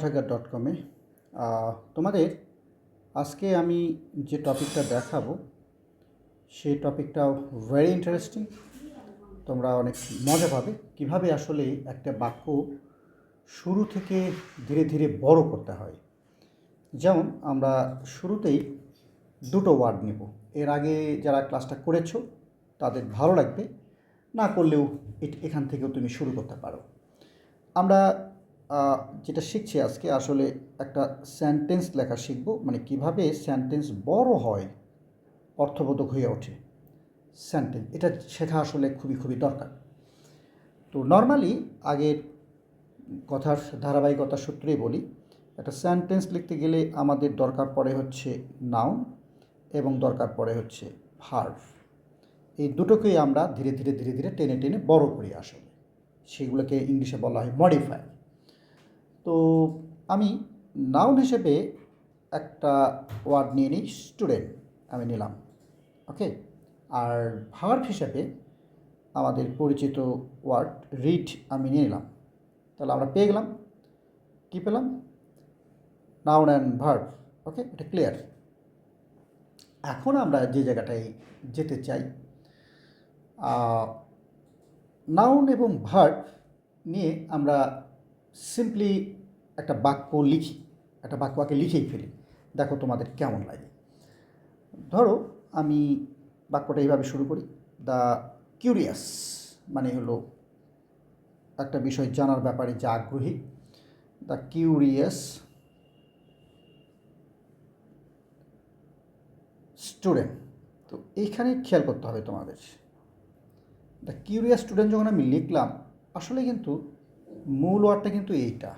পাঠাগার ডট কমে তোমাদের আজকে আমি যে টপিকটা দেখাবো, সেই টপিকটাও ভেরি ইন্টারেস্টিং তোমরা অনেক মজা পাবে। কীভাবে আসলে একটা বাক্য শুরু থেকে ধীরে ধীরে বড় করতে হয়। যেমন, আমরা শুরুতেই দুটো ওয়ার্ড নেব। এর আগে যারা ক্লাসটা করেছ, তাদের ভালো লাগবে। না করলেও এখান থেকেও তুমি শুরু করতে পারো। আমরা যেটা শিখছি আজকে, আসলে একটা সেন্টেন্স লেখা শিখব মানে কীভাবে সেন্টেন্স বড় হয়, অর্থবোধক হয়ে ওঠে। সেন্টেন্স এটা শেখা আসলে খুবই খুবই দরকার। তো নর্মালি আগের কথার ধারাবাহিকতা সূত্রেই বলি, একটা সেন্টেন্স লিখতে গেলে আমাদের দরকার পড়ে হচ্ছে নাউন এবং দরকার পড়ে হচ্ছে ভার্ভ এই দুটোকেই আমরা ধীরে ধীরে ধীরে ধীরে টেনে টেনে বড় করি আসলে। সেগুলোকে ইংলিশে বলা হয় মডিফাই তো আমি নাউন হিসেবে একটা ওয়ার্ড নিয়ে নিই স্টুডেন্ট আমি নিলাম ওকে আর ভার্ভ হিসেবে আমাদের পরিচিত ওয়ার্ড রিড আমি নিয়ে নিলাম, তাহলে আমরা পেয়ে গেলাম, কী পেলাম? নাউন অ্যান্ড ভার্ভ ওকে এটা ক্লিয়ার এখন আমরা যে জায়গাটায় যেতে চাই নাউন এবং ভার্ব নিয়ে আমরা সিম্পলি একটা বাক্য লিখি, একটা বাক্যকে লিখেই ফেলি। দেখো তোমাদের কেমন লাগে। ধরো আমি বাক্যটা এইভাবে শুরু করি। দ্য কিউরিয়াস মানে হলো একটা বিষয় জানার ব্যাপারে যে আগ্রহী। দ্য কিউরিয়াস স্টুডেন্ট তো এইখানে খেয়াল করতে হবে তোমাদের। দ্য কিউরিয়াস স্টুডেন্ট যখন আমি লিখলাম, আসলে কিন্তু মূল ওয়ার্ডটা কিন্তু এইটা।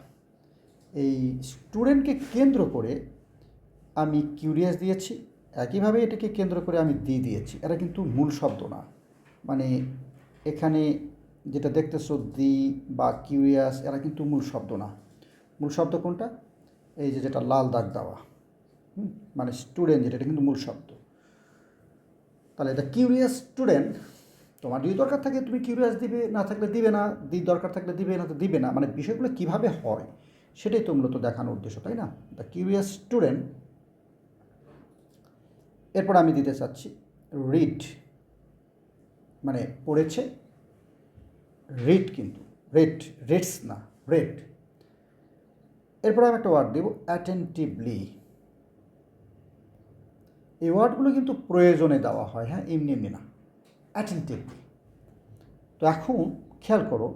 এই স্টুডেন্টকে কেন্দ্র করে আমি কিউরিয়াস দিয়েছি, একইভাবে এটাকে কেন্দ্র করে আমি দি দিয়েছি। এটা কিন্তু মূল শব্দ না। মানে এখানে যেটা দেখতেছো দি বা কিউরিয়াস এরা কিন্তু মূল শব্দ না। মূল শব্দ কোনটা? এই যে যেটা লাল দাগ দেওয়া। মানে স্টুডেন্ট যেটা, এটা কিন্তু মূল শব্দ। তাহলে দ্য কিউরিয়াস স্টুডেন্ট তোমার যদি দরকার থাকে তুমি কিউরিয়াস দিবে, না থাকলে দিবে না দি দরকার থাকলে দিবে না, তো দিবে না। মানে বিষয়গুলো কীভাবে হয়, সেটাই তো মূলত দেখানোর উদ্দেশ্য, তাই না? দ্য কিউরিয়াস স্টুডেন্ট এরপর আমি দিতে চাচ্ছি রিড মানে পড়েছে রিড কিন্তু রেড রেডস না রেড এরপর আমি একটা ওয়ার্ড দেব অ্যাটেন্টিভলি এই ওয়ার্ডগুলো কিন্তু প্রয়োজনে দেওয়া হয় হ্যাঁ এমনি এমনি না। অ্যাটেন্টিভলি তো এখন খেয়াল করো,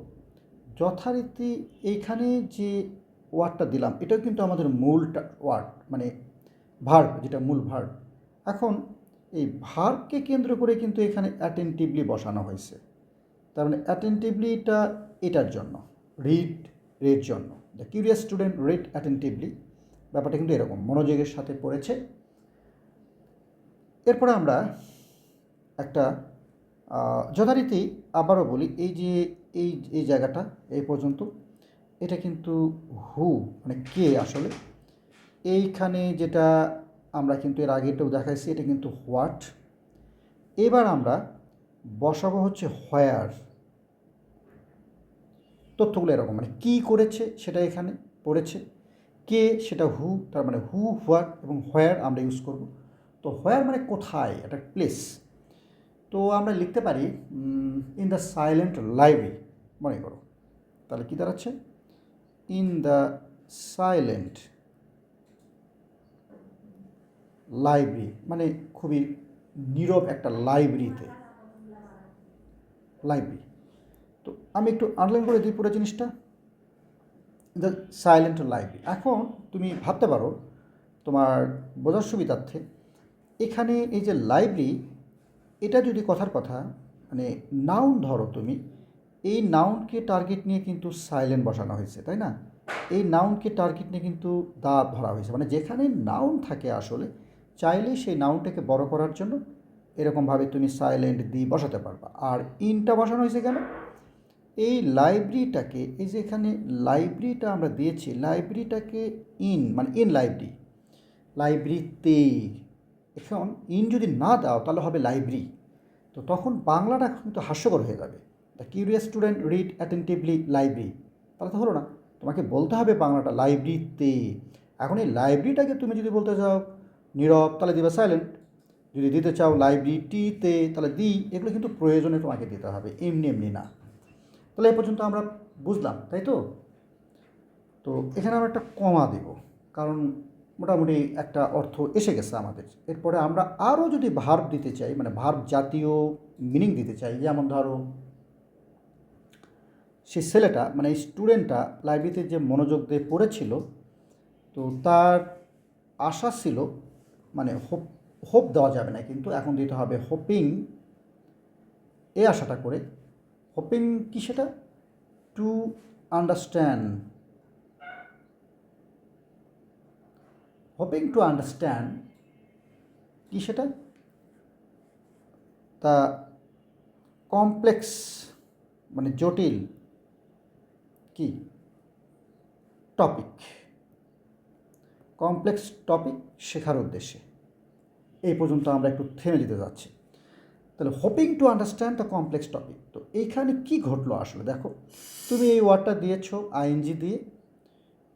যথারীতি এইখানে যে ওয়ার্ডটা দিলাম, এটাও কিন্তু আমাদের মূল ওয়ার্ড মানে ভার্ব যেটা মূল ভার্ব এখন এই ভার্বকে কেন্দ্র করে কিন্তু এখানে অ্যাটেন্টিভলি বসানো হয়েছে। তার মানে অ্যাটেন্টিভলিটা এটার জন্য রিড রেড জন্য। The curious student read attentively ব্যাপারটা কিন্তু এরকম, মনোযোগের সাথে পড়েছে। এরপরে আমরা একটা যথারীতি আবারও বলি, এই যে, এই এই জায়গাটা এই পর্যন্ত, এটা কিন্তু হু মানে কে আসলে, এইখানে যেটা আমরা কিন্তু এর আগেটাও দেখাইছি, এটা কিন্তু হোয়াট এবার আমরা বসাবো হচ্ছে হোয়ার তথ্যগুলো এরকম মানে কী করেছে সেটা এখানে পড়েছে, কে সেটা হু তার মানে হু হোয়াট এবং হোয়ার আমরা ইউজ করব। তো হোয়ার মানে কোথায়? একটা প্লেস তো আমরা লিখতে পারি ইন দ্য সাইলেন্ট লাইব্রেরি মনে করো। তাহলে কী দাঁড়াচ্ছে? ইন দ্য সাইলেন্ট লাইব্রেরি মানে খুবই নীরব একটা লাইব্রেরিতে লাইব্রেরি তো আমি একটু আনলাইন করে দিই পুরো জিনিসটা। দ্য সাইলেন্ট লাইব্রেরি এখন তুমি ভাবতে পারো তোমার বোঝার সুবিধার্থে, এখানে এই যে লাইব্রেরি এটা যদি কথার কথা মানে নাউন ধরো তুমি, এই নাউনকে টার্গেট নিয়ে কিন্তু সাইলেন্ট বসানো হয়েছে, তাই না? এই নাউনকে টার্গেট নিয়ে কিন্তু দা ধরা হয়েছে মানে যেখানে নাউন থাকে আসলে চাইলে সেই নাউনটাকে বড় করার জন্য এরকমভাবে তুমি সাইলেন্ট দিয়ে বসাতে পারবা। আর ইনটা বসানো হয়েছে কেন? এই লাইব্রেরিটাকে এই যে এখানে লাইব্রেরিটা আমরা দিয়েছি লাইব্রেরিটাকে ইন মানে ইন লাইব্রেরি লাইব্রেরিতে এখন ইন যদি না দাও, তাহলে হবে লাইব্রেরি তো তখন বাংলাটা কিন্তু হাস্যকর হয়ে যাবে। The curious student read attentively library তাহলে তো হলো না। তোমাকে বলতে হবে বাংলাটা লাইব্রেরিতে এখন এই লাইব্রেরিটাকে তুমি যদি বলতে চাও, নীরব, তাহলে দিবে সাইলেন্ট যদি দিতে চাও লাইব্রেরিটিতে তাহলে দি। এগুলো কিন্তু প্রয়োজনে তোমাকে দিতে হবে। এমনি এমনি না। তাহলে এ পর্যন্ত আমরা বুঝলাম, তাই তো? তো এখানে আমরা একটা কমা দেব। কারণ মোটামুটি একটা অর্থ এসে গেছে আমাদের। এরপরে আমরা আরও যদি ভার্ব দিতে চাই মানে ভার্ব জাতীয় মিনিং দিতে চাই, যেমন ধরো সেই ছেলেটা মানে স্টুডেন্টটা লাইব্রেরিতে যে মনোযোগ দিয়ে পড়েছিল, তো তার আশা ছিল মানে হোপ হোপ দেওয়া যাবে না, কিন্তু এখন দিতে হবে হোপিং এই আশাটা করে। হোপিং কি সেটা? To understand hoping to understand কি সেটা? তা কমপ্লেক্স মানে জটিল, কি? টপিক কমপ্লেক্স টপিক শেখার উদ্দেশ্যে। এই পর্যন্ত আমরা একটু থেমে যেতে যাচ্ছি। তাহলে hoping to understand the complex topic তো এইখানে কি ঘটলো আসলে? দেখো, তুমি এই ওয়ার্ডটা দিয়েছ আইএনজি দিয়ে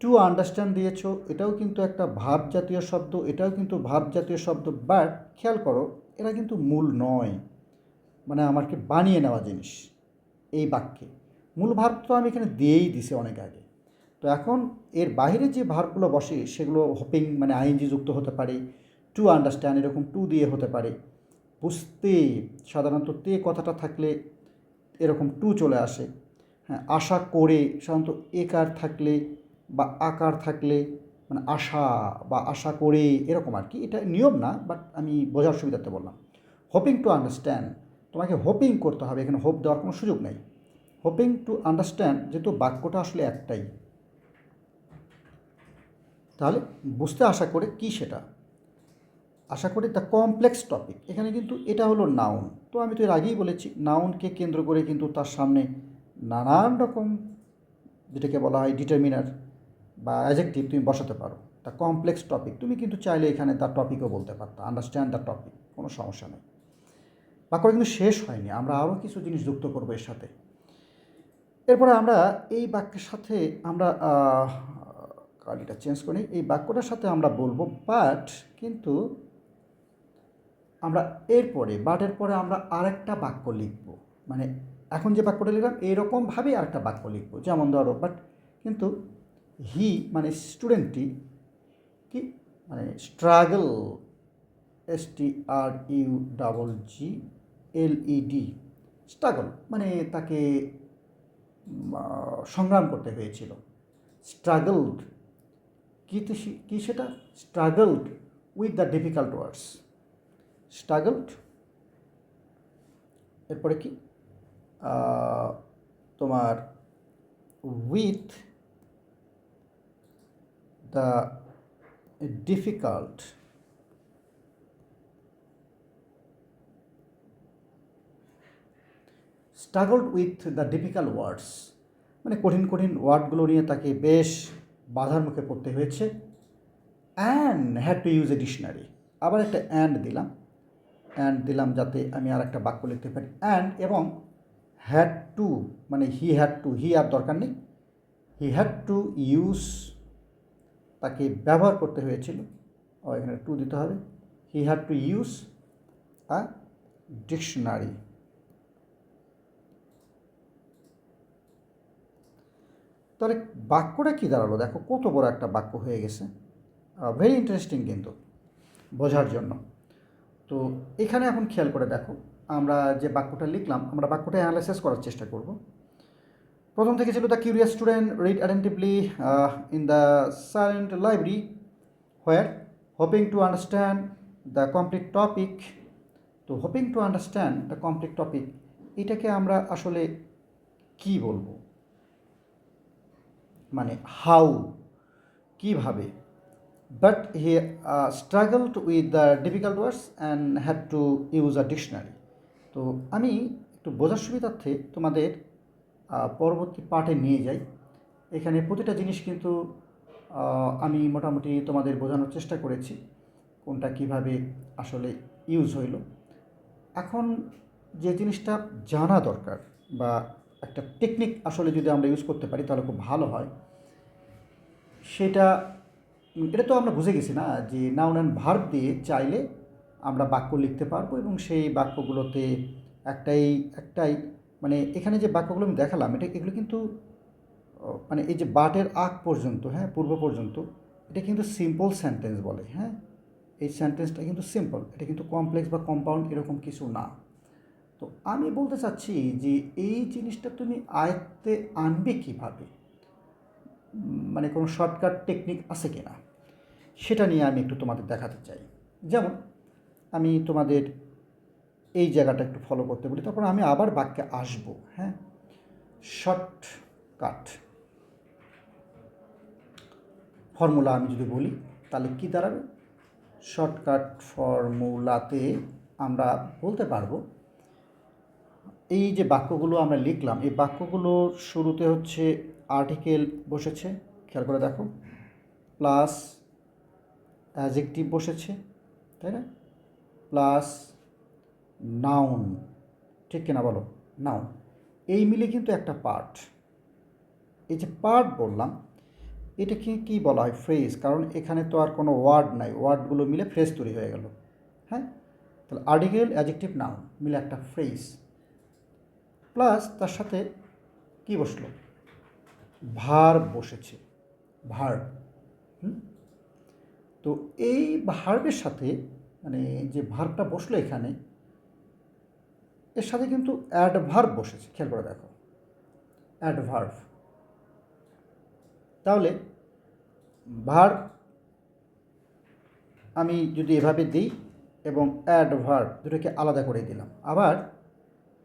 টু আন্ডারস্ট্যান্ড দিয়েছ, এটাও কিন্তু একটা ভাব জাতীয় শব্দ, এটাও কিন্তু ভাব জাতীয় শব্দ বাট খেয়াল করো, এরা কিন্তু মূল নয়। মানে আমাকে বানিয়ে নেওয়া জিনিস, এই বাক্যে। মূল ভাব তো আমি এখানে দিয়েই দিছি অনেক আগে। তো এখন এর বাইরে যে ভার্বগুলো বসে, সেগুলো হোপিং মানে আইএনজি যুক্ত হতে পারে টু আন্ডারস্ট্যান্ড এরকম টু দিয়ে হতে পারে। বুঝতে, সাধারণত তে কথাটা থাকলে এরকম টু চলে আসে। হ্যাঁ আশা করে, সাধারণত একার থাকলে বা আকার থাকলে মানে আশা বা আশা করে এরকম আর কি। এটা নিয়ম না বাট আমি বোঝার সুবিধাতে বললাম। হোপিং টু আন্ডারস্ট্যান্ড তোমাকে হোপিং করতে হবে। এখানে হোপ দেওয়ার কোনো সুযোগ নেই। হোপিং টু আন্ডারস্ট্যান্ড যেহেতু বাক্যটা আসলে একটাই। তাহলে বুঝতে আশা করে কি সেটা? আশা করি দ্য কমপ্লেক্স টপিক এখানে কিন্তু এটা হলো নাউন তো আমি তো এর আগেই বলেছি নাউনকে কেন্দ্র করে কিন্তু তার সামনে নানান রকম, যেটাকে বলা হয় ডিটারমিনার বা অ্যাজেক্টিভ তুমি বসাতে পারো। দ্য কমপ্লেক্স টপিক তুমি কিন্তু চাইলে এখানে দ্য টপিকও বলতে পারতো আন্ডারস্ট্যান্ড দ্য টপিক কোনো সমস্যা নেই। বাক্যটা কিন্তু শেষ হয়নি, আমরা আরও কিছু জিনিস যুক্ত করব এর সাথে। এরপরে আমরা এই বাক্যের সাথে আমরা কালিটা চেঞ্জ করি, এই বাক্যটার সাথে আমরা বলব বাট কিন্তু আমরা এরপরে বাটের পরে আমরা আরেকটা বাক্য লিখব। মানে এখন যে বাক্যটা লিখলাম এইরকমভাবেই আরেকটা বাক্য লিখব। যেমন ধরো বাট কিন্তু হি মানে স্টুডেন্টটি কি? মানে struggle S T R U double G L E D struggle মানে তাকে সংগ্রাম করতে হয়েছিল। স্ট্রাগলড কী কী সেটা? Struggled with the difficult words struggled এরপরে কি? তোমার with the difficult struggled with the difficult words মানে কঠিন কঠিন ওয়ার্ডগুলো নিয়ে তাকে বেশ বাধার মুখে পড়তে হয়েছে। And had to use a dictionary আবার একটা অ্যান্ড দিলাম। অ্যান্ড দিলাম যাতে আমি আর একটা বাক্য লিখতে পারি। অ্যান্ড এবং হ্যাড টু মানে হি হ্যাড টু হি আর দরকার নেই। হি হ্যাড টু ইউজ তাকে ব্যবহার করতে হয়েছিল। ও এখানে টু দিতে হবে। He had to use a dictionary তাহলে বাক্যটা কী দাঁড়াল? দেখো, কত বড় একটা বাক্য হয়ে গেছে। ভেরি ইন্টারেস্টিং কিন্তু, বোঝার জন্য। তো এখানে এখন খেয়াল করে দেখো, আমরা যে বাক্যটা লিখলাম, আমরা বাক্যটা অ্যানালাইসিস করার চেষ্টা করব। প্রথম থেকে ছিল the curious student read attentively in the silent library where hoping to understand the complete topic তো hoping to understand the complete topic এটাকে আমরা আসলে কি বলব? মানে হাউ কীভাবে? But he struggled with the difficult words and had to use a dictionary তো আমি একটু বোঝার সুবিধার্থে তোমাদের পরবর্তী পাঠে নিয়ে যাই। এখানে প্রতিটা জিনিস কিন্তু আমি মোটামুটি তোমাদের বোঝানোর চেষ্টা করেছি, কোনটা কীভাবে আসলে ইউজ হইল। এখন যে জিনিসটা জানা দরকার বা একটা টেকনিক আসলে যদি আমরা ইউজ করতে পারি, তাহলে খুব ভালো হয়। সেটা এটা তো আমরা বুঝে গেছি না, যে নাউন অ্যান্ড ভার্ব দিয়ে চাইলে আমরা বাক্য লিখতে পারব এবং সেই বাক্যগুলোতে একটাই একটাই মানে এখানে যে বাক্যগুলো আমি দেখালাম, এটা এগুলো কিন্তু মানে এই যে বাটের আগ পর্যন্ত হ্যাঁ পূর্ব পর্যন্ত, এটা কিন্তু সিম্পল সেন্টেন্স বলে হ্যাঁ? এই সেন্টেন্সটা কিন্তু সিম্পল এটা কিন্তু কমপ্লেক্স বা কম্পাউন্ড এরকম কিছু না। তো আমি বলতে চাচ্ছি যে এই জিনিসটা তুমি আয়ত্তে আনবে কীভাবে? মানে কোনো শর্টকাট টেকনিক আছে কি না সেটা নিয়ে আমি একটু তোমাদের দেখাতে চাই। যেমন, আমি তোমাদের এই জায়গাটা একটু ফলো করতে বলি। তারপর আমি আবার বাক্যে আসব হ্যাঁ? শর্টকাট ফর্মুলা আমি যদি বলি, তাহলে কি দাঁড়াবে? শর্টকাট ফর্মুলাতে আমরা বলতে পারব, এই যে বাক্যগুলো আমরা লিখলাম, এই বাক্যগুলোর শুরুতে হচ্ছে আর্টিকেল বসেছে, খেয়াল করে দেখো প্লাস অ্যাজেক্টিভ বসেছে, তাই না? Plus noun. ঠিক কিনা বলো? নাউন। এই মিলে কিন্তু একটা পার্ট। এই যে পার্ট বললাম, এটাকে কি বলা হয়? ফ্রেজ। কারণ এখানে তো আর কোনো ওয়ার্ড নাই। ওয়ার্ডগুলো মিলে ফ্রেজ তৈরি হয়ে গেল। হ্যাঁ? তাহলে আর্টিকেল অ্যাজেক্টিভ নাউন মিলে একটা ফ্রেজ। প্লাস তার সাথে কি বসল? ভার বসেছে। ভার তো এই ভার্বের সাথে মানে যে ভার্বটা বসল এখানে এর সাথে কিন্তু অ্যাডভার্ব বসেছে, খেয়াল করে দেখো। অ্যাডভার্ব তাহলে ভার্ব আমি যদি এভাবে দিই এবং অ্যাডভার্ব দুটোকে আলাদা করে দিলাম, আবার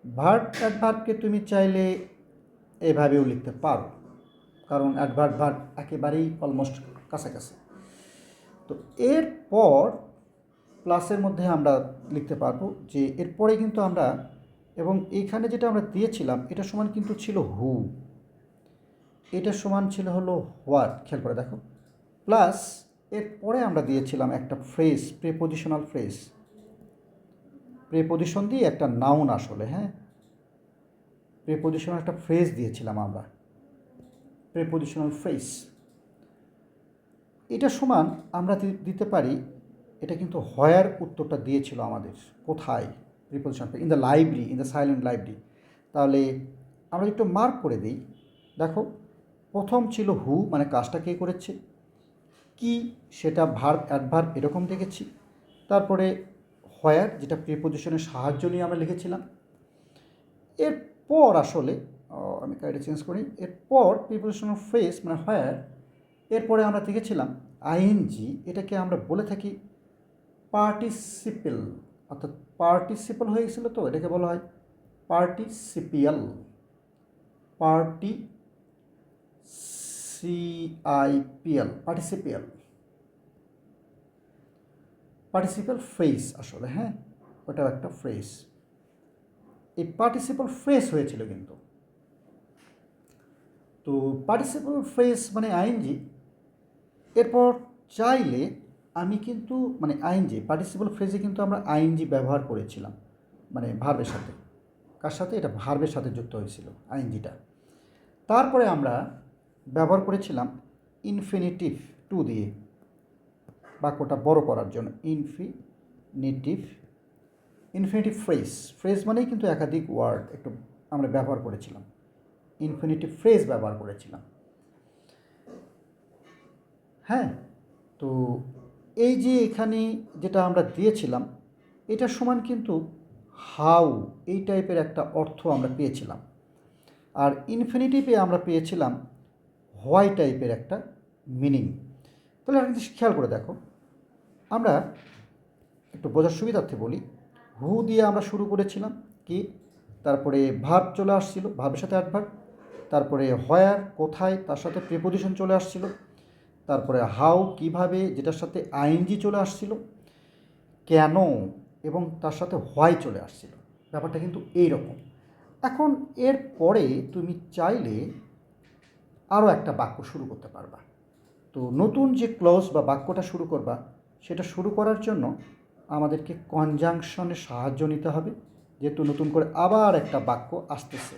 ভার্ব অ্যাডভার্বকে তুমি চাইলে এভাবেও লিখতে পারো, কারণ অ্যাডভার্ব ভার্ব একেবারেই অলমোস্ট কাছাকাছি। তো এরপর প্লাসের মধ্যে আমরা লিখতে পারব যে এরপরে কিন্তু আমরা এবং এখানে যেটা আমরা দিয়েছিলাম, এটা সমান কিন্তু ছিল হু এটা সমান ছিল হলো হোয়াট খেয়াল করে দেখো। প্লাস এরপরে আমরা দিয়েছিলাম একটা ফ্রেজ প্রেপোজিশনাল ফ্রেজ প্রেপোজিশন দিয়ে একটা নাউন আসলে হ্যাঁ? প্রেপোজিশনাল একটা ফ্রেজ দিয়েছিলাম আমরা। প্রেপোজিশনাল ফ্রেজ এটা সমান আমরা দিতে পারি, এটা কিন্তু হয়ার উত্তরটা দিয়েছিল আমাদের, কোথায়? Preposition in the library in the silent library তাহলে আমরা একটু মার্ক করে দিই। দেখো, প্রথম ছিল হু মানে কাজটা কে করেছে? কি, সেটা ভার্ব অ্যাডভার্ব এরকম দেখেছি। তারপরে হয়ার যেটা প্রিপোজিশনের সাহায্য নিয়ে আমরা লিখেছিলাম। এরপর আসলে আমি কাইটা চেঞ্জ করি। এরপর প্রিপোজিশনাল ফ্রেস মানে হয়ার এরপরে আমরা দেখেছিলাম আইএনজি এটাকে আমরা বলে থাকি পার্টিসিপেল অর্থাৎ পার্টিসিপেল হয়ে গেছিল তো, এটাকে বলা হয় participial. Party CIPL participial participle phrase আসলে হ্যাঁ? ওটাও একটা ফ্রেজ। এই পার্টিসিপাল ফ্রেজ হয়েছিল কিন্তু। তো পার্টিসিপাল ফ্রেজ মানে আইনজি এরপর চাইলে আমি কিন্তু মানে আইনজি পার্টিসিপাল ফ্রেজে কিন্তু আমরা আইনজি ব্যবহার করেছিলাম মানে ভার্বের সাথে। কার সাথে? এটা ভার্বের সাথে যুক্ত হয়েছিল, আইনজিটা। তারপরে আমরা ব্যবহার করেছিলাম ইনফিনিটিভ টু দিয়ে, বাক্যটা বড় করার জন্য। ইনফিনিটিভ ইনফিনিটিভ ফ্রেজ ফ্রেজ মানেই কিন্তু একাধিক ওয়ার্ড একটু আমরা ব্যবহার করেছিলাম। ইনফিনিটিভ ফ্রেজ ব্যবহার করেছিলাম। হ্যাঁ তো এই যে এখানে যেটা আমরা দিয়েছিলাম এটার সমান কিন্তু হাউ, এই টাইপের একটা অর্থ আমরা পেয়েছিলাম। আর ইনফিনিটিভে আমরা পেয়েছিলাম হোয়াই টাইপের একটা মিনিং। তাহলে একটা জিনিস খেয়াল করে দেখো, আমরা একটু বোঝার সুবিধার্থে বলি, হু দিয়ে আমরা শুরু করেছিলাম কি? তারপরে ভার্ব চলে আসছিল ভাবের সাথে অ্যাডভার্ব তারপরে হয়ার কোথায়, তার সাথে প্রিপোজিশন চলে আসছিল। তারপরে হাউ কীভাবে, যেটার সাথে আইএনজি চলে আসছিল, কেন এবং তার সাথে হোয়াই চলে আসছিল, ব্যাপারটা কিন্তু এই রকম এখন এর পরে তুমি চাইলে আরও একটা বাক্য শুরু করতে পারবা। তো নতুন যে ক্লজ বা বাক্যটা শুরু করবা, সেটা শুরু করার জন্য আমাদেরকে কনজাংশনের সাহায্য নিতে হবে, যেহেতু নতুন করে আবার একটা বাক্য আসতেছে।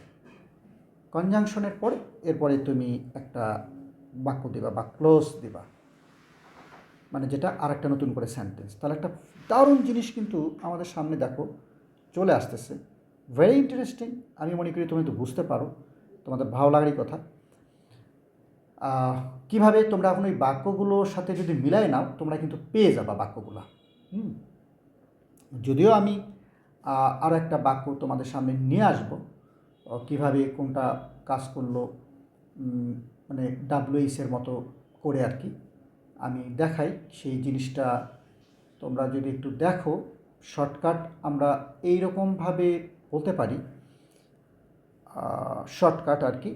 কনজাংশনের পরে, এরপরে তুমি একটা বাক্য দিবা, বা ক্লোজ দিবা। মানে যেটা আরেকটা নতুন করে সেন্টেন্স তাহলে একটা দারুণ জিনিস কিন্তু আমাদের সামনে দেখো, চলে আসতেছে। ভেরি ইন্টারেস্টিং আমি মনে করি তুমি তো বুঝতে পারো, তোমাদের ভালো লাগারই কথা। কীভাবে তোমরা এখন ওই বাক্যগুলোর সাথে যদি মিলাই নাও, তোমরা কিন্তু পেয়ে যাবা বাক্যগুলো। যদিও আমি আরও একটা বাক্য তোমাদের সামনে নিয়ে আসব কীভাবে কোনটা কাজ করল মানে ডাব্লিউএইচের মতো করে আর কি। আমি দেখাই সেই জিনিসটা। তোমরা যদি একটু দেখো শর্টকাট আমরা এই রকমভাবে বলতে পারি। শর্টকাট আর কি,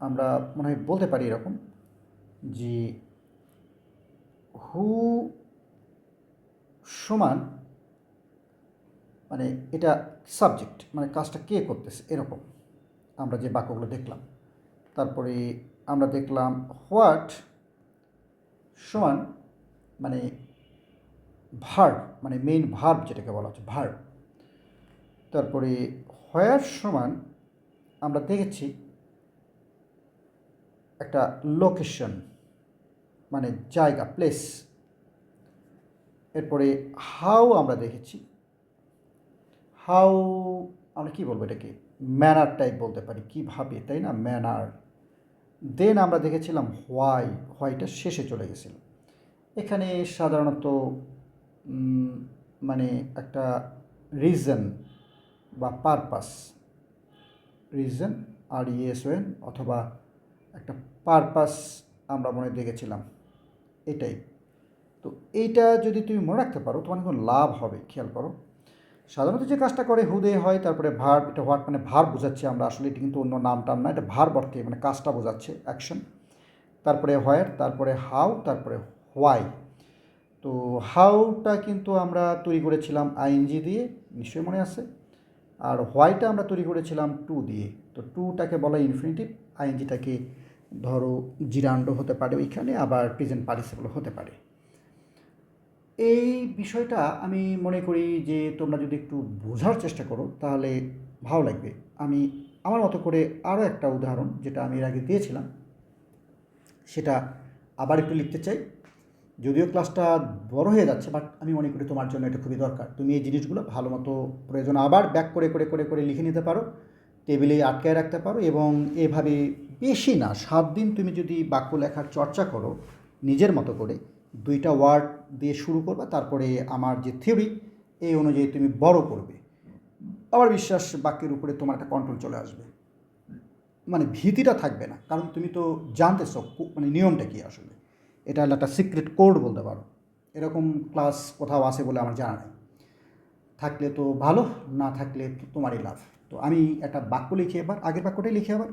আমরা মনে হয় বলতে পারি এরকম যে হু সমান মানে এটা সাবজেক্ট মানে কাজটা কে করতেছে, এরকম। আমরা যে বাক্যগুলো দেখলাম। তারপরে আমরা দেখলাম হোয়াট সমান মানে ভার্ব মানে মেইন ভার্ব যেটাকে বলা হচ্ছে, ভার্ব। তারপরে হোয়ার সমান আমরা দেখেছি একটা লোকেশন মানে জায়গা প্লেস এরপরে হাউ আমরা দেখেছি হাউ আমরা কী বলব এটাকে? ম্যানার টাইপ বলতে পারি, কীভাবে, তাই না? ম্যানার দেন আমরা দেখেছিলাম হোয়াই হোয়াইটা শেষে চলে গেছিল। এখানে সাধারণত মানে একটা রিজন বা পারপাস রিজন আর ইএসওএন অথবা একটা পারপাস আমরা মনে দেখেছিলাম, এটাই। তো এইটা যদি তুমি মনে রাখতে পারো, তোমার কোনো লাভ হবে, খেয়াল করো। সাধারণত যে কাজটা করে হুদে হয়, তারপরে ভার, এটা হোয়াট মানে ভার বোঝাচ্ছে আমরা, আসলে এটা কিন্তু অন্য নাম টাম না, এটা ভার অর্থে মানে কাজটা বোঝাচ্ছে অ্যাকশন তারপরে হোয়ার তারপরে হাউ তারপরে হোয়াই তো হাউটা কিন্তু আমরা তৈরি করেছিলাম আইএনজি দিয়ে, নিশ্চয়ই মনে আছে? আর হোয়াইটা আমরা তৈরি করেছিলাম টু দিয়ে, তো টুটাকে বলা ইনফিনিটিভ আইএনজিটাকে ধরো জিরান্ড হতে পারে, ওইখানে আবার প্রেজেন্ট পার্টিসিপল হতে পারে। এই বিষয়টা আমি মনে করি যে তোমরা যদি একটু বোঝার চেষ্টা করো, তাহলে ভালো লাগবে। আমি আমার মতো করে আরও একটা উদাহরণ যেটা আমি এর আগে দিয়েছিলাম, সেটা আবার একটু লিখতে চাই। যদিও ক্লাসটা বড় হয়ে যাচ্ছে, বাট আমি মনে করি তোমার জন্য এটা খুবই দরকার। তুমি এই জিনিসগুলো ভালো মতো প্রয়োজন আবার ব্যাক করে করে করে করে লিখে নিতে পারো টেবিলে আটকায় রাখতে পারো এবং এভাবে বেশি না, সাত দিন তুমি যদি বাক্য লেখার চর্চা করো নিজের মতো করে দুইটা ওয়ার্ড দিয়ে শুরু করবে, তারপরে আমার যে থিওরি এই অনুযায়ী তুমি বড় করবে। আমার বিশ্বাস বাক্যের উপরে তোমার একটা কন্ট্রোল চলে আসবে। মানে ভীতিটা থাকবে না, কারণ তুমি তো জানতেছো মানে নিয়মটা কী আসলে। এটা হলো একটা সিক্রেট কোড বলতে পারো। এরকম ক্লাস কোথাও আছে বলে আমার জানা নেই। থাকলে তো ভালো, না থাকলে তো তোমারই লাভ। তো আমি একটা বাক্য লিখি এবার, আগের বাক্যটাই লিখি আবার।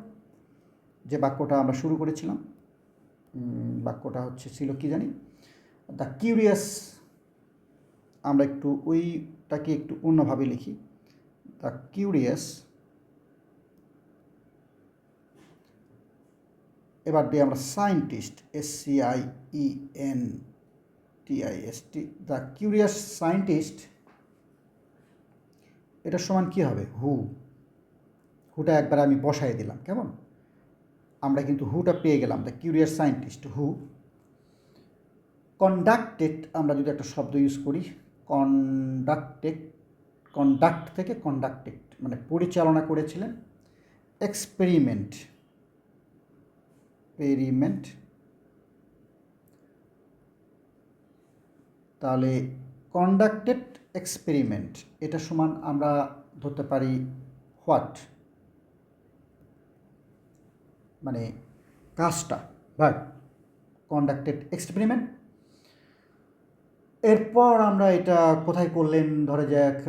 যে বাক্যটা আমরা শুরু করেছিলাম বাক্যটা হচ্ছে ছিল কি জানি? দ্য কিউরিয়াস, আমরা একটু ওইটাকে একটু অন্যভাবে লিখি। দ্য কিউরিয়াস, এবার দিই আমরা scientist S C I E N T I S T the curious scientist এটার সমান কী হবে? হু। হুটা একবার আমি বসাই দিলাম, কেমন? আমরা কিন্তু হুটা পেয়ে গেলাম, the curious scientist who. Conducted আমরা যদি একটা শব্দ ইউজ করি কন্ডাক্টেড কন্ডাক্ট থেকে কন্ডাক্টেড মানে পরিচালনা করেছিলেন এক্সপেরিমেন্ট এক্সপেরিমেন্ট তাহলে কন্ডাক্টেড এক্সপেরিমেন্ট এটা সমান আমরা ধরতে পারি হোয়াট মানে কাজটা বাট কন্ডাক্টেড এক্সপেরিমেন্ট এরপর আমরা এটা কোথায় করলেন? ধরে যাক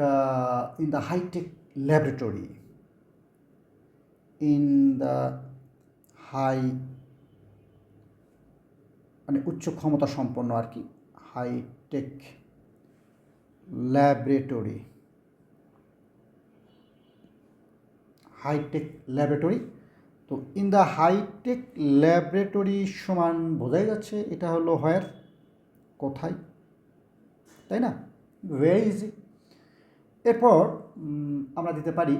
in the hi tech laboratory in the high মানে উচ্চ ক্ষমতা সম্পন্ন আর কি hi tech laboratory hi tech laboratory তো in the hi tech laboratory সমান বোঝাই যাচ্ছে, এটা হলো হয়ার কোথায়? তাই না? ভেরি ইজি এরপর আমরা দিতে পারি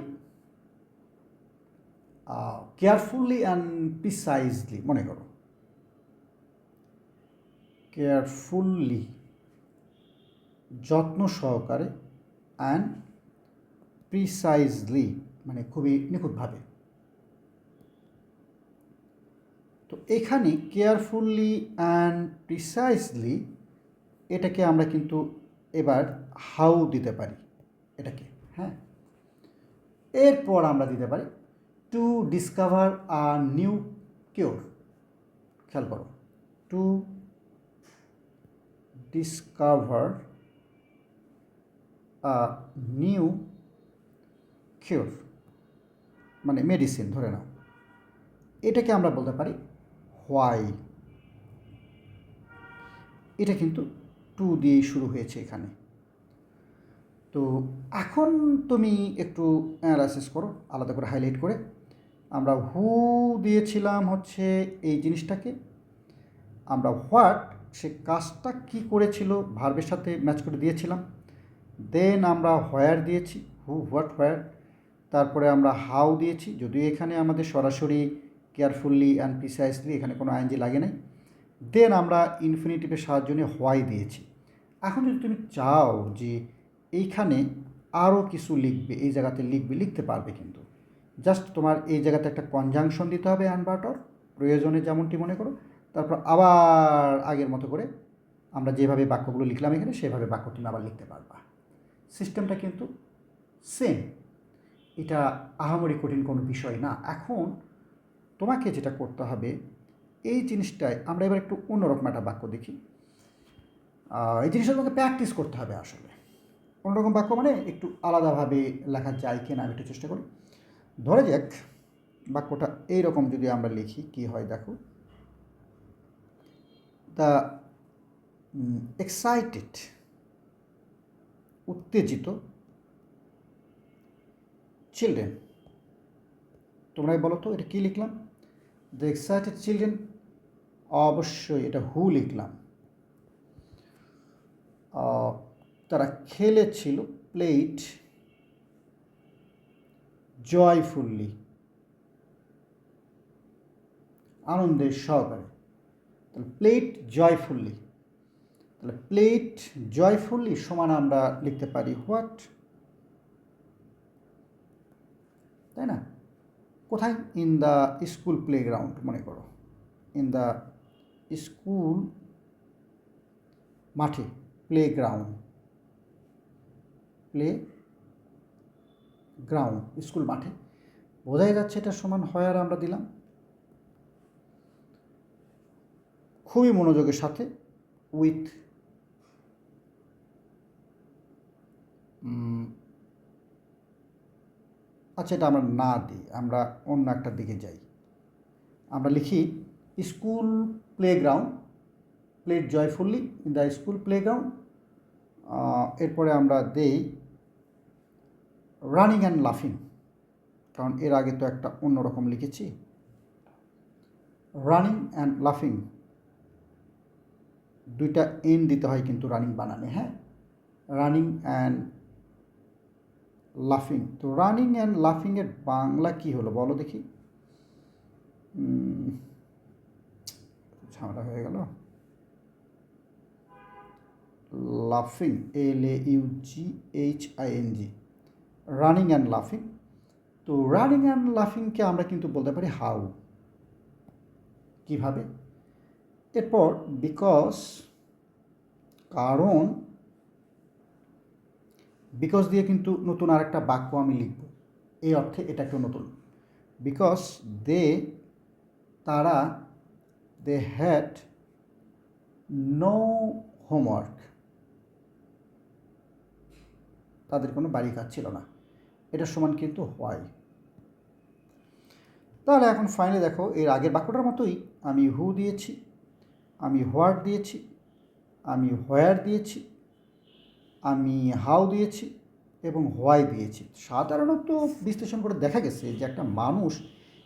কেয়ারফুললি অ্যান্ড প্রিসাইজলি মনে করো। কেয়ারফুললি যত্ন সহকারে অ্যান্ড প্রিসাইজলি মানে খুবই নিখুঁতভাবে। তো এখানে কেয়ারফুললি অ্যান্ড প্রিসাইজলি এটাকে আমরা কিন্তু এবার হাউ দিতে পারি, এটাকে হ্যাঁ? এরপর আমরা দিতে পারি to discover a new cure খেয়াল করো to discover a new cure মানে মেডিসিন ধরে নাও। এটাকে আমরা বলতে পারি হোয়াই এটা কিন্তু টু দিয়েই শুরু হয়েছে এখানে। তো এখন তুমি একটু অ্যানালাইসিস করো, আলাদা করে হাইলাইট করে। আমরা হু দিয়েছিলাম হচ্ছে এই জিনিসটাকে। আমরা হোয়াট সে কাজটা কি করেছিল ভার্বের সাথে ম্যাচ করে দিয়েছিলাম। দেন আমরা হোয়ার দিয়েছি হু হোয়াট হোয়ার তারপরে আমরা হাউ দিয়েছি, যদিও এখানে আমাদের সরাসরি কেয়ারফুললি অ্যান্ড প্রিসাইসলি এখানে কোনো আইনজি লাগে নাই। দেন আমরা ইনফিনিটিভের সাহায্য নিয়ে হোয়াই দিয়েছি। এখন যদি তুমি চাও যে এইখানে আরও কিছু লিখবে, এই জায়গাতে লিখবে, লিখতে পারবে কিন্তু। জাস্ট তোমার এই জায়গাতে একটা কনজাংশন দিতে হবে অ্যানবার্টর প্রয়োজনে যেমনটি মনে করো। তারপর আবার আগের মতো করে আমরা যেভাবে বাক্যগুলো লিখলাম এখানে, সেভাবে বাক্য তুমি আবার লিখতে পারবা। সিস্টেমটা কিন্তু সেম এটা আহামরি কঠিন কোনো বিষয় না। এখন তোমাকে যেটা করতে হবে, এই জিনিসটায় আমরা এবার একটু অন্যরকম একটা বাক্য দেখি। এই জিনিসটা তোমাকে প্র্যাকটিস করতে হবে আসলে। অন্যরকম বাক্য মানে একটু আলাদাভাবে লেখা যায় কিনা আমি একটু চেষ্টা করি। ধরে যাক, বাক্যটা এইরকম যদি আমরা লিখি, কি হয় দেখো। দ্য এক্সাইটেড উত্তেজিত চিলড্রেন তোমরাই বলো তো, এটা কী লিখলাম? দ্য এক্সাইটেড চিলড্রেন অবশ্যই এটা হু লিখলাম। তারা খেলেছিল প্লেট জয়ফুল্লি। আনন্দের সহকারে। তাহলে প্লেট জয়ফুল্লি। তাহলে প্লেট জয়ফুল্লি সমান আমরা লিখতে পারি হোয়াট? তাই না? কোথায়? ইন দ্য স্কুল প্লেগ্রাউন্ড, মনে করো। ইন দ্য স্কুল মাঠে। প্লেগ্রাউন্ড প্লে গ্রাউন্ড স্কুল মাঠে। বোঝাই যাচ্ছে এটা সমান হয় আর আমরা দিলাম। খুবই মনোযোগের সাথে উইথ আচ্ছা এটা আমরা না দিই, আমরা অন্য একটা দিকে যাই। আমরা লিখি school playground played joyfully in the school playground এরপরে আমরা দেই রানিং অ্যান্ড লাফিং। কারণ এর আগে তো একটা অন্যরকম লিখেছি। রানিং অ্যান্ড লাফিং। দুইটা এন দিতে হয় কিন্তু রানিং বানানে হ্যাঁ? রানিং অ্যান্ড লাফিং। তো রানিং অ্যান্ড লাফিংয়ের বাংলা কি হলো বলো দেখি। ঝামেলা হয়ে গেল। লাফিং এল এ you G H I N G running and লাফিং তো রানিং অ্যান্ড লাফিংকে আমরা কিন্তু বলতে পারি হাউ কীভাবে? এরপর বিকজ কারণ বিকজ দিয়ে কিন্তু নতুন আরেকটা বাক্য আমি লিখব। এই অর্থে এটা একটু নতুন। বিকজ দে তারা দে হ্যাড নো হোমওয়ার্ক তাদের কোনো বাড়ি কাজ ছিল না। এটা সমান কিন্তু হয়। তাহলে এখন ফাইনালি দেখো, এর আগের বাক্যটার মতোই আমি হু দিয়েছি, আমি হোয়াট দিয়েছি, আমি হোয়ার দিয়েছি, আমি হাউ দিয়েছি এবং হোয়াই দিয়েছি। সাধারণত বিশ্লেষণ করে দেখা গেছে যে একটা মানুষ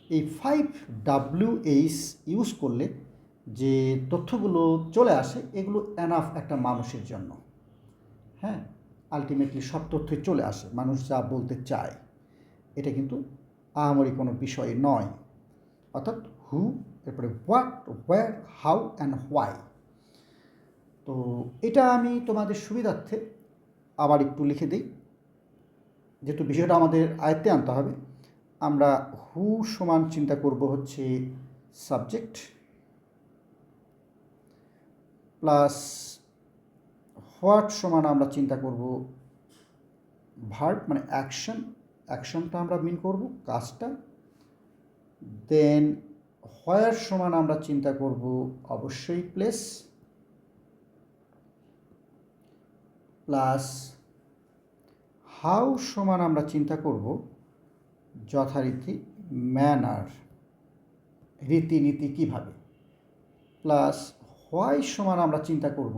এই ফাইভ ডাব্লিউ এইচ ইউজ করলে যে তথ্যগুলো চলে আসে, এগুলো এনাফ একটা মানুষের জন্য। হ্যাঁ? আলটিমেটলি সব তথ্যই চলে আসে, মানুষ যা বলতে চায়। এটা কিন্তু আহামরি কোনো বিষয় নয়। অর্থাৎ হু এরপরে what where how and why তো এটা আমি তোমাদের সুবিধার্থে আবার একটু লিখে দিই। যেহেতু বিষয়টা আমাদের আয়ত্তে আনতে হবে, আমরা হু সমান চিন্তা করব হচ্ছে সাবজেক্ট প্লাস হোয়াট সমান আমরা চিন্তা করব ভার্ব মানে অ্যাকশন অ্যাকশনটা আমরা মিন করব, কাজটা। দেন হোয়ার সমান আমরা চিন্তা করব, অবশ্যই প্লেস প্লাস হাউ সমান আমরা চিন্তা করব, যথারীতি ম্যানার রীতিনীতি কীভাবে। প্লাস হোয়াই সমান আমরা চিন্তা করব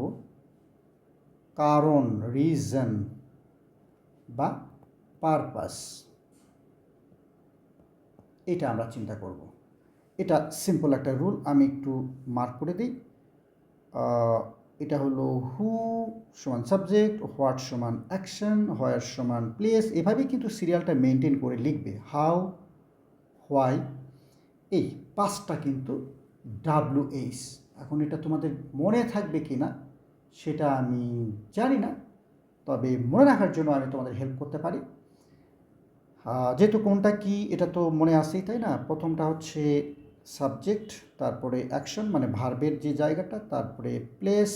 কারণ রিজন বা পারপাস এটা আমরা চিন্তা করব। এটা সিম্পল একটা রুল আমি একটু মার্ক করে দিই। এটা হলো হু সমান সাবজেক্ট হোয়াট সমান অ্যাকশন হোয়ার সমান প্লেস এভাবেই কিন্তু সিরিয়ালটা মেনটেন করে লিখবে। হাউ হোয়াই এই পাঁচটা কিন্তু ডাব্লু এইচ এখন এটা তোমাদের মনে থাকবে কি না সেটা আমি জানি না। তবে মনে রাখার জন্য আমি তোমাদের হেল্প করতে পারি। যেহেতু কোনটা কি, এটা তো মনে আসেই তাই না? প্রথমটা হচ্ছে সাবজেক্ট তারপরে অ্যাকশন মানে ভার্বের যে জায়গাটা, তারপরে প্লেস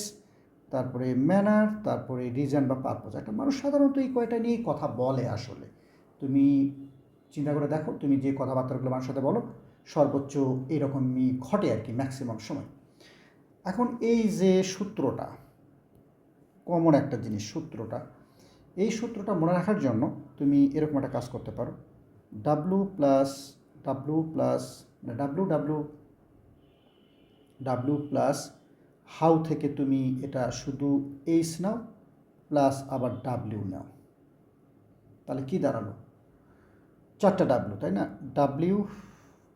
তারপরে ম্যানার তারপরে রিজন বা পারপোজ একটা মানুষ সাধারণত এই কয়টা নিয়েই কথা বলে আসলে। তুমি চিন্তা করে দেখো, তুমি যে কথাবার্তাগুলো মানুষের সাথে বলো, সর্বোচ্চ এরকমই ঘটে আর কি ম্যাক্সিমাম সময়। এখন এই যে সূত্রটা কমন একটা জিনিস সূত্রটা। এই সূত্রটা মনে রাখার জন্য তুমি এরকম একটা কাজ করতে পারো। W plus W plus W W W plus how থেকে তুমি এটা শুধু এইচ নাও প্লাস আবার ডাব্লিউ নাও। তাহলে কি দাঁড়াল? চারটা ডাব্লিউ তাই না? ডাব্লিউ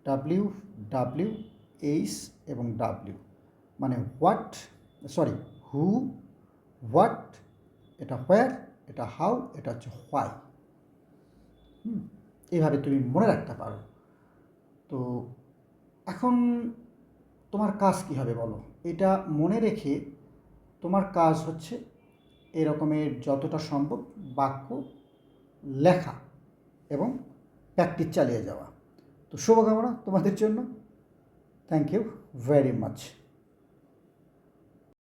ডাব্লিউ ডাব্লিউ এইচ এবং ডাব্লিউ মানে হোয়াট সরি হু হোয়াট এটা হোয়ার এটা হাউ এটা হচ্ছে হোয়াই এইভাবে তুমি মনে রাখতে পারো। তো এখন তোমার কাজ কী হবে বলো? এটা মনে রেখে তোমার কাজ হচ্ছে এরকমের যতটা সম্ভব বাক্য, লেখা এবং প্র্যাকটিস চালিয়ে যাওয়া। তো শুভকামনা তোমাদের জন্য। Thank you very much